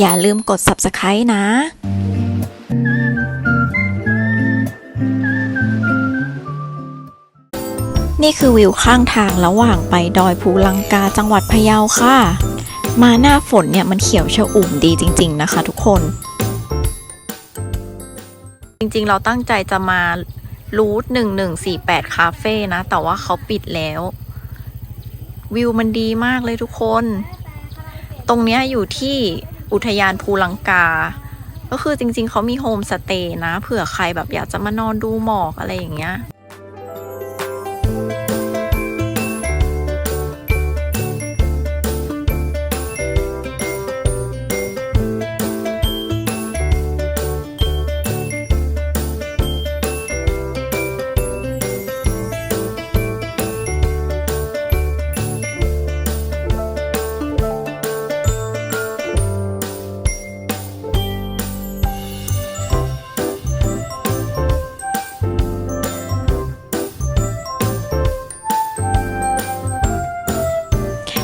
อย่าลืมกด subscribe นะนี่คือวิวข้างทางระหว่างไปดอยภูลังกาจังหวัดพะเยาค่ะ มาหน้าฝนเนี่ยมันเขียวชอุ่มดีจริง ๆ นะคะทุกคน จริงๆ เราตั้งใจจะมารูท1148 คาเฟ่นะ แต่ว่าเขาปิดแล้ว วิวมันดีมากเลยทุกคน ตรงเนี้ยอยู่ที่อุทยานภูลังกา ก็คือจริงๆ เขามีโฮมสเตย์นะ เผื่อใครแบบอยากจะมานอนดูหมอกอะไรอย่างเงี้ย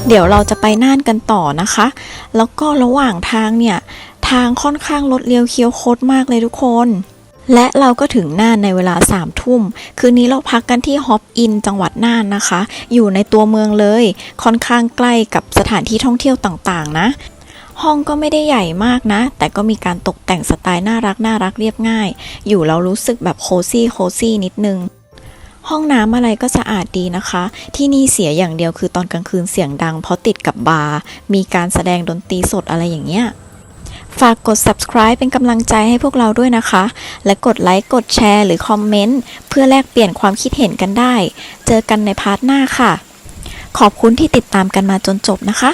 เดี๋ยวเราจะไปน่านกันต่อนะคะ แล้วก็ระหว่างทางเนี่ยทางค่อนข้างรถเลี้ยวเคี้ยวโคตรมากเลยทุกคน และเราก็ถึงน่านในเวลาสามทุ่ม คืนนี้เราพักกันที่ฮอปอินจังหวัดน่านนะคะ อยู่ในตัวเมืองเลย ค่อนข้างใกล้กับสถานที่ท่องเที่ยวต่างๆ นะ ห้องก็ไม่ได้ใหญ่มากนะ แต่ก็มีการตกแต่งสไตล์น่ารักน่ารักเรียบง่าย อยู่เรารู้สึกแบบโคซี่โคซี่นิดนึง ห้องน้ำอะไรก็สะอาดดีนะคะ ที่นี่เสียอย่างเดียวคือตอนกลางคืนเสียงดัง เพราะติดกับบาร์ มีการแสดงดนตรีสดอะไรอย่างเงี้ย ฝากกด subscribe เป็นกำลังใจให้พวกเราด้วยนะคะ และกดไลค์ กดแชร์ หรือคอมเมนต์ เพื่อแลกเปลี่ยนความคิดเห็นกันได้ เจอกันในพาร์ทหน้าค่ะ ขอบคุณที่ติดตามกันมาจนจบนะคะ